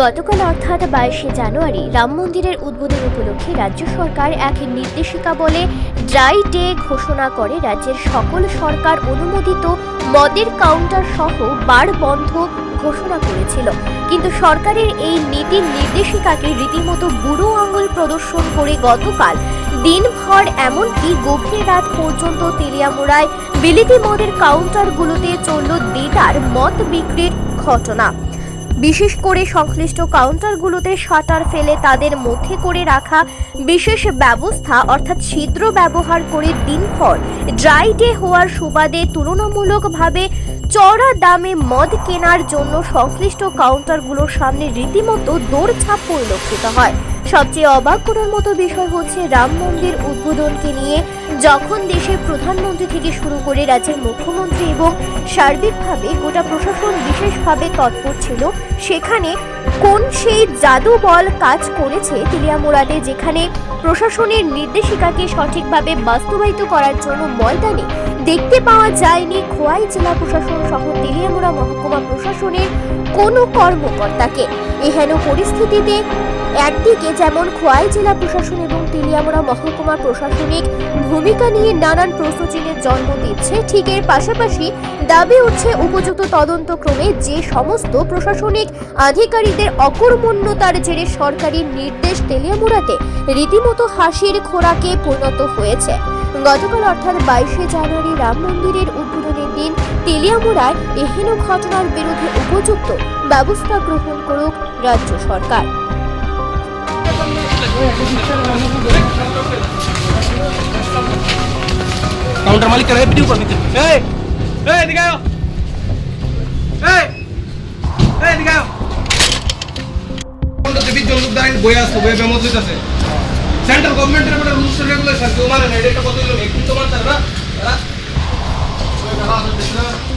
গতকাল অর্থাৎ বাইশে জানুয়ারি রাম মন্দিরের উদ্বোধন উপলক্ষে রাজ্য সরকার এক নির্দেশিকা বলে ড্রাই ডে ঘোষণা করে রাজ্যের সকল সরকার অনুমোদিত মদের কাউন্টার সহ বার বন্ধ ঘোষণা করেছিল। কিন্তু সরকারের এই নীতির নির্দেশিকাকে রীতিমতো বুড়ো আঙুল প্রদর্শন করে গতকাল দিনভর এমনকি গভীর রাত পর্যন্ত তেলিয়ামুড়ায় বিলিতি মদের কাউন্টারগুলোতে চলল দেদার মদ বিক্রির ঘটনা। বিশেষ করে সংশ্লিষ্ট কাউন্টারগুলোতে শাটার ফেলে তাদের মধ্যে করে রাখা বিশেষ ব্যবস্থা, অর্থাৎ ছিদ্র ব্যবহার করে দিনভর ড্রাই ডে হওয়ার সুবাদে তুলনামূলকভাবে চড়া দামে মদ কেনার জন্য সংশ্লিষ্ট কাউন্টারগুলোর সামনে রীতিমতো দৌড়ঝাঁপ পরিলক্ষিত হয়। সবচেয়ে অবাক করার মতো বিষয় হচ্ছে রাম মন্দির উদ্বোধনকে নিয়ে যখন দেশের প্রধানমন্ত্রী থেকে শুরু করে রাজ্যের মুখ্যমন্ত্রী এবং সার্বিকভাবে গোটা প্রশাসন বিশেষভাবে তৎপর ছিল, সেখানে কোন সেই জাদু বল কাজ করেছে তিলিয়ামুড়াতে যেখানে প্রশাসনের নির্দেশিকাকে সঠিকভাবে বাস্তবায়িত করার জন্য ময়দানে দেখতে পাওয়া যায়নি খোয়াই জেলা প্রশাসন সহ তেলিয়ামুড়া মহকুমা প্রশাসনের কোনো কর্মকর্তাকে। এহেন পরিস্থিতিতে একদিকে যেমন খোয়াই জেলা প্রশাসন এবং তেলিয়ামুড়া মহকুমা প্রশাসনিক ভূমিকা নিয়ে নানান প্রশ্নচিহ্নের জন্ম দিচ্ছে, ঠিক এর পাশাপাশি দাবি উঠছে উপযুক্ত তদন্তক্রমে যে সমস্ত প্রশাসনিক আধিকারিকদের অকর্মণ্যতার জেরে সরকারি নির্দেশ তেলিয়ামুড়াতে রীতিমতো হাসির খোরাকে পরিণত হয়েছে। গতকাল অর্থাৎ বাইশে জানুয়ারি রাম মন্দিরের উদ্বোধনের দিন তেলিয়ামুড়ায় এহেন ঘটনার বিরুদ্ধে উপযুক্ত ব্যবস্থা গ্রহণ করুক রাজ্য সরকার। কাউন্টার মালিক কেন এই এই, এদিকে সেন্ট্রাল গভর্নমেন্টের একটা রুলস এন্ড না এটা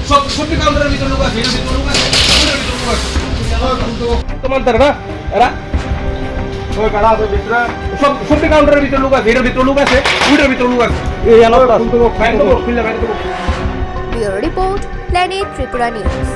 সব সবটি কাউন্টারের ভিতরে লোক আছে, এর তোমার তারা, এরা ওই কাড়া আছে ভিতরে। সব সবটি কাউন্টারের ভিতরে লোক আছে এটার ভিতরে লোক আছে ওইটার ভিতরে লোক আছে। এই bureau report planet Tripura news.